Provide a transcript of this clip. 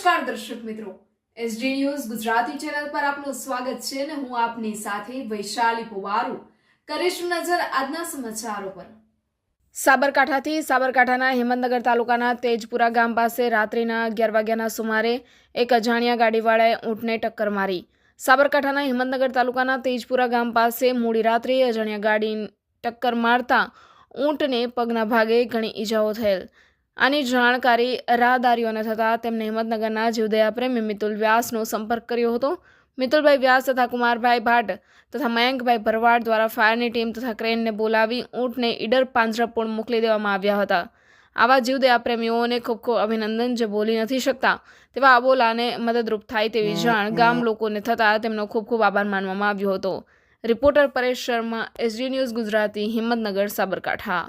નમસ્કાર દર્શક મિત્રો. એસડી ન્યૂઝ ગુજરાતી ચેનલ પર આપનું સ્વાગત છે અને હું આપની સાથે વૈશાલી પુવારુ. કરીશું નજર આજના સમાચારો પર. સાબરકાંઠાથી સાબરકાંઠાના હેમંતનગર તાલુકાના તેજપુરા ગામ પાસે રાત્રિના અગિયાર વાગ્યાના સુમારે એક અજાણ્યા ગાડીવાળાએ ઊંટને ટક્કર મારી. સાબરકાંઠાના હેમંતનગર તાલુકાના તેજપુરા ગામ પાસે મોડી રાત્રે અજાણ્યા ગાડી ટક્કર મારતા ઊંટને પગના ભાગે ઘણી ઈજાઓ થયેલ. આની જાણકારી રાહદારીઓને થતાં તેમને હિંમતનગરના જીવદયા પ્રેમી મિતુલ વ્યાસનો સંપર્ક કર્યો હતો. મિતુલભાઈ વ્યાસ તથા કુમારભાઈ ભાટ તથા મયંકભાઈ ભરવાડ દ્વારા ફાયરની ટીમ તથા ક્રેનને બોલાવી ઊંટને ઈડર પાંજરાપોળ મોકલી દેવામાં આવ્યા હતા. આવા જીવદયા પ્રેમીઓને ખૂબ ખૂબ અભિનંદન જે બોલી નથી શકતા તેવા અબોલાને મદદરૂપ થાય તેવી જાણ ગામ લોકોને થતાં તેમનો ખૂબ ખૂબ આભાર માનવામાં આવ્યો હતો. Reporter Paresh Sharma SD news Gujarati Himmatnagar Sabarkantha.